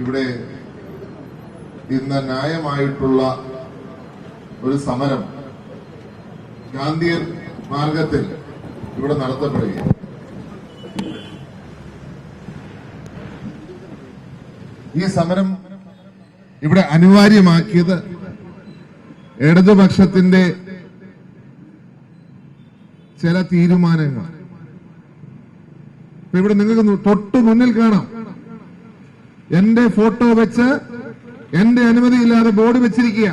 ഇവിടെ ഇന്ന് ന്യായമായിട്ടുള്ള ഒരു സമരം ഗാന്ധിയൻ മാർഗത്തിൽ ഇവിടെ നടത്തപ്പെടുകയാണ്. ഈ സമരം ഇവിടെ അനിവാര്യമാക്കിയത് ഇടതുപക്ഷത്തിന്റെ ചില തീരുമാനങ്ങൾ. ഇവിടെ നിങ്ങൾക്ക് തൊട്ടു മുന്നിൽ കാണാം. എന്റെ ഫോട്ടോ വെച്ച് എന്റെ അനുമതിയില്ലാതെ ബോർഡ് വെച്ചിരിക്കുക.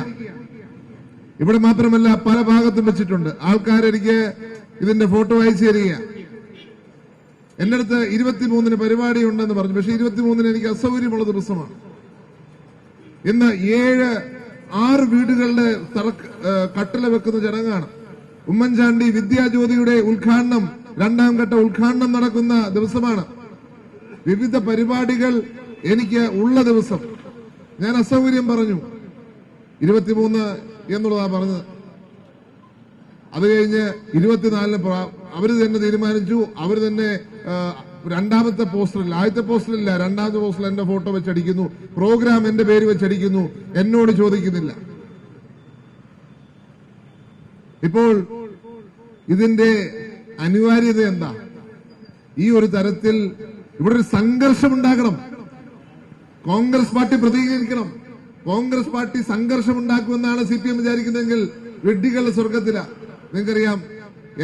ഇവിടെ മാത്രമല്ല പല ഭാഗത്തും വെച്ചിട്ടുണ്ട്. ആൾക്കാരെനിക്ക് ഇതിന്റെ ഫോട്ടോ അയച്ചു തരിക. എന്റെ അടുത്ത് ഇരുപത്തിമൂന്നിന് പരിപാടി ഉണ്ടെന്ന് പറഞ്ഞു. പക്ഷെ ഇരുപത്തിമൂന്നിന് എനിക്ക് അസൗകര്യമുള്ള ദിവസമാണ് ഇന്ന് ഏഴ് ആറ് വീടുകളുടെ കട്ടില വെക്കുന്ന ചടങ്ങാണ്. ഉമ്മൻചാണ്ടി വിദ്യാജ്യോതിയുടെ ഉദ്ഘാടനം രണ്ടാം ഘട്ട ഉദ്ഘാടനം നടക്കുന്ന ദിവസമാണ്. വിവിധ പരിപാടികൾ എനിക്ക് ഉള്ള ദിവസം ഞാൻ അസൗകര്യം പറഞ്ഞു. ഇരുപത്തിമൂന്ന് എന്നുള്ളതാ പറഞ്ഞത്. അത് കഴിഞ്ഞ് ഇരുപത്തിനാലിന് അവർ തന്നെ തീരുമാനിച്ചു. അവർ തന്നെ രണ്ടാമത്തെ പോസ്റ്ററിൽ ആദ്യത്തെ പോസ്റ്ററില്ല രണ്ടാമത്തെ പോസ്റ്ററിൽ എന്റെ ഫോട്ടോ വെച്ചടിക്കുന്നു. പ്രോഗ്രാം എന്റെ പേര് വെച്ചടിക്കുന്നു. എന്നോട് ചോദിക്കുന്നില്ല. ഇപ്പോൾ ഇതിന്റെ അനിവാര്യത എന്താ? ഈ ഒരു തരത്തിൽ ഇവിടെ ഒരു സംഘർഷം ഉണ്ടാകണം കോൺഗ്രസ് പാർട്ടി പ്രതികരിക്കണം കോൺഗ്രസ് പാർട്ടി സംഘർഷം ഉണ്ടാക്കുമെന്നാണ് സി പി എം വിചാരിക്കുന്നതെങ്കിൽ റെഡ്ഡികളുടെ സ്വർഗത്തില നിങ്ങൾക്കറിയാം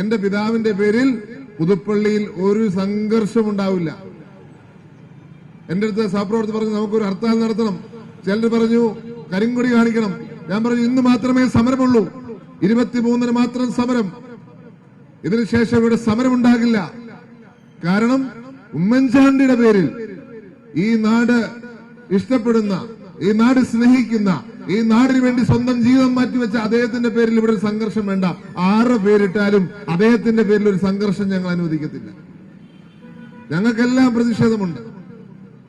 എന്റെ പിതാവിന്റെ പേരിൽ പുതുപ്പള്ളിയിൽ ഒരു സംഘർഷം ഉണ്ടാവില്ല എന്റെ അടുത്ത് സഹപ്രവർത്തകർ പറഞ്ഞു നമുക്കൊരു ഹർത്താൽ നടത്തണം. ചിലർ പറഞ്ഞു കരിങ്കൊടി കാണിക്കണം. ഞാൻ പറഞ്ഞു ഇന്ന് മാത്രമേ സമരമുള്ളൂ. ഇരുപത്തിമൂന്നിന് മാത്രം സമരം. ഇതിനുശേഷം ഇവിടെ സമരമുണ്ടാകില്ല. കാരണം ഉമ്മൻചാണ്ടിയുടെ പേരിൽ ഈ നാട് ഇഷ്ടപ്പെടുന്ന ഈ നാട് സ്നേഹിക്കുന്ന ഈ നാടിന് വേണ്ടി സ്വന്തം ജീവിതം മാറ്റിവെച്ച അദ്ദേഹത്തിന്റെ പേരിൽ ഇവിടെ സംഘർഷം വേണ്ട. ആറ് പേരിട്ടാലും അദ്ദേഹത്തിന്റെ പേരിൽ ഒരു സംഘർഷം ഞങ്ങൾ അനുവദിക്കത്തില്ല. ഞങ്ങൾക്കെല്ലാം പ്രതിഷേധമുണ്ട്.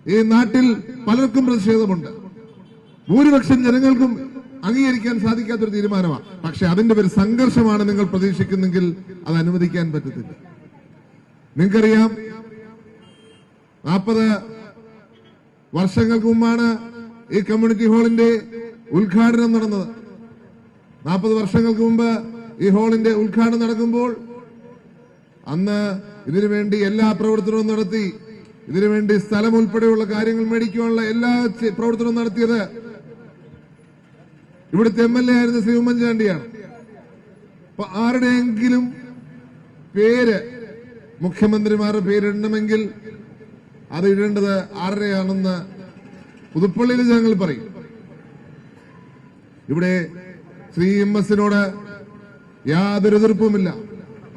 ഈ നാട്ടിൽ പലർക്കും പ്രതിഷേധമുണ്ട്. ഭൂരിപക്ഷം ജനങ്ങൾക്കും അംഗീകരിക്കാൻ സാധിക്കാത്തൊരു തീരുമാനമാണ് പക്ഷെ അതിന്റെ പേര് സംഘർഷമാണ് നിങ്ങൾ പ്രതീക്ഷിക്കുന്നെങ്കിൽ അത് അനുവദിക്കാൻ പറ്റത്തില്ല. നിങ്ങൾക്കറിയാം നാൽപ്പത് വർഷങ്ങൾക്ക് മുമ്പാണ് ഈ കമ്മ്യൂണിറ്റി ഹാളിന്റെ ഉദ്ഘാടനം നടന്നത്. നാൽപ്പത് വർഷങ്ങൾക്ക് മുമ്പ് ഈ ഹാളിന്റെ ഉദ്ഘാടനം നടക്കുമ്പോൾ അന്ന് ഇതിനുവേണ്ടി എല്ലാ പ്രവർത്തനവും നടത്തി ഇതിനുവേണ്ടി സ്ഥലം ഉൾപ്പെടെയുള്ള കാര്യങ്ങൾ മേടിക്കാനുള്ള എല്ലാ പ്രവർത്തനവും നടത്തിയത് ഇവിടുത്തെ എം എൽ എ ആയിരുന്ന ശ്രീ ഉമ്മൻചാണ്ടിയാണ്. അപ്പൊ ആരുടെയെങ്കിലും പേര് മുഖ്യമന്ത്രിമാരുടെ പേരിടണമെങ്കിൽ അത് ഇടേണ്ടത് ആരുടെയാണെന്ന് പുതുപ്പള്ളിയിൽ ജനങ്ങൾ പറയും. ഇവിടെ ശ്രീ എം എസിനോട് യാതൊരു എതിർപ്പുമില്ല.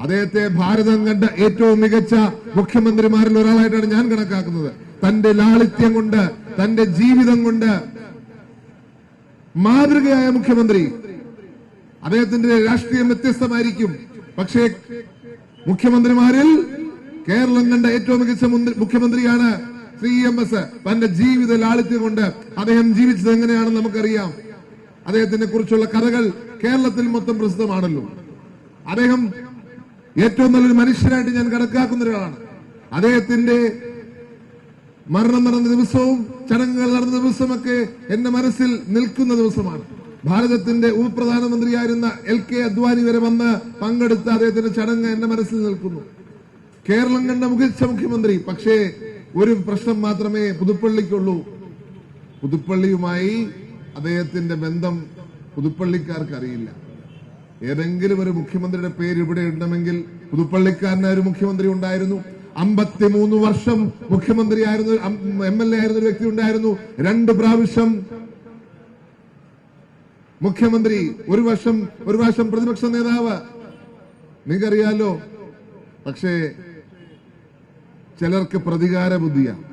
അദ്ദേഹത്തെ ഭാരതം കണ്ട ഏറ്റവും മികച്ച മുഖ്യമന്ത്രിമാരിൽ ഒരാളായിട്ടാണ് ഞാൻ കണക്കാക്കുന്നത്. തന്റെ ലാളിത്യം കൊണ്ട് തന്റെ ജീവിതം കൊണ്ട് മാതൃകയായ മുഖ്യമന്ത്രി. അദ്ദേഹത്തിന്റെ രാഷ്ട്രീയം വ്യത്യസ്തമായിരിക്കും. പക്ഷേ മുഖ്യമന്ത്രിമാരിൽ കേരളം കണ്ട ഏറ്റവും മികച്ച മുഖ്യമന്ത്രിയാണ് ശ്രീ എം എസ്. തന്റെ ജീവിത ലാളിത്യം കൊണ്ട് അദ്ദേഹം ജീവിച്ചത് എങ്ങനെയാണെന്ന് നമുക്കറിയാം. അദ്ദേഹത്തിനെ കുറിച്ചുള്ള കഥകൾ കേരളത്തിൽ മൊത്തം പ്രസിദ്ധമാണല്ലോ. അദ്ദേഹം ഏറ്റവും നല്ലൊരു മനുഷ്യനായിട്ട് ഞാൻ കണക്കാക്കുന്ന ഒരാളാണ്. അദ്ദേഹത്തിന്റെ മരണം നടന്ന ദിവസവും ചടങ്ങുകൾ നടന്ന ദിവസമൊക്കെ എന്റെ മനസ്സിൽ നിൽക്കുന്ന ദിവസമാണ്. ഭാരതത്തിന്റെ ഉപപ്രധാനമന്ത്രിയായിരുന്ന എൽ കെ അദ്വാനി വരെ വന്ന് പങ്കെടുത്ത അദ്ദേഹത്തിന്റെ ചടങ്ങ് എന്റെ മനസ്സിൽ നിൽക്കുന്നു. കേരളം കണ്ട മികച്ച മുഖ്യമന്ത്രി. പക്ഷേ ഒരു പ്രശ്നം മാത്രമേ പുതുപ്പള്ളിക്കുള്ളൂ. പുതുപ്പള്ളിയുമായി അദ്ദേഹത്തിന്റെ ബന്ധം പുതുപ്പള്ളിക്കാർക്ക് അറിയില്ല ഏതെങ്കിലും ഒരു മുഖ്യമന്ത്രിയുടെ പേര് ഇവിടെ ഇടണമെങ്കിൽ പുതുപ്പള്ളിക്കാരനായ ഒരു മുഖ്യമന്ത്രി ഉണ്ടായിരുന്നു. അമ്പത്തിമൂന്ന് വർഷം മുഖ്യമന്ത്രിയായിരുന്നു എം എൽ എ ആയിരുന്ന ഒരു വ്യക്തി ഉണ്ടായിരുന്നു. രണ്ട് പ്രാവശ്യം മുഖ്യമന്ത്രി ഒരു വർഷം ഒരു പ്രാവശ്യം പ്രതിപക്ഷ നേതാവ്. നിങ്ങൾക്കറിയാലോ? പക്ഷേ ചിലർക്ക് പ്രതികാര ബുദ്ധിയാണ്